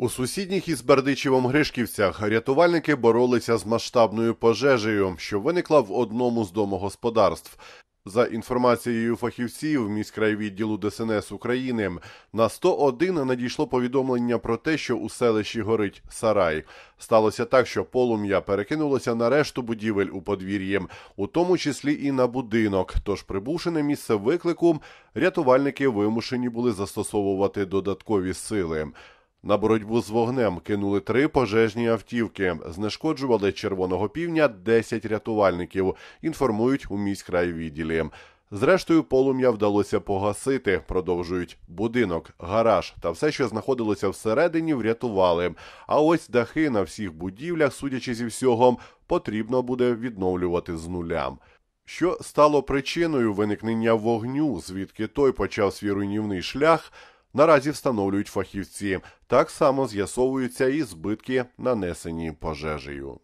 У сусідніх із Бердичевом Гришківцях рятувальники боролися з масштабною пожежею, що виникла в одному з домогосподарств. За інформацією фахівців міськрайвідділу ДСНС України, на 101 надійшло повідомлення про те, що у селищі горить сарай. Сталося так, що полум'я перекинулося на решту будівель у подвір'ї, у тому числі і на будинок. Тож, прибувши на місце виклику, рятувальники вимушені були застосовувати додаткові сили. На боротьбу з вогнем кинули три пожежні автівки. Знешкоджували червоного півня 10 рятувальників. Інформують у міськрайвідділі. Зрештою, полум'я вдалося погасити. Продовжують будинок, гараж та все, що знаходилося всередині, врятували. А ось дахи на всіх будівлях, судячи зі всього, потрібно буде відновлювати з нуля. Що стало причиною виникнення вогню, звідки той почав свій руйнівний шлях, наразі встановлюють фахівці. Так само з'ясовуються і збитки, нанесені пожежею.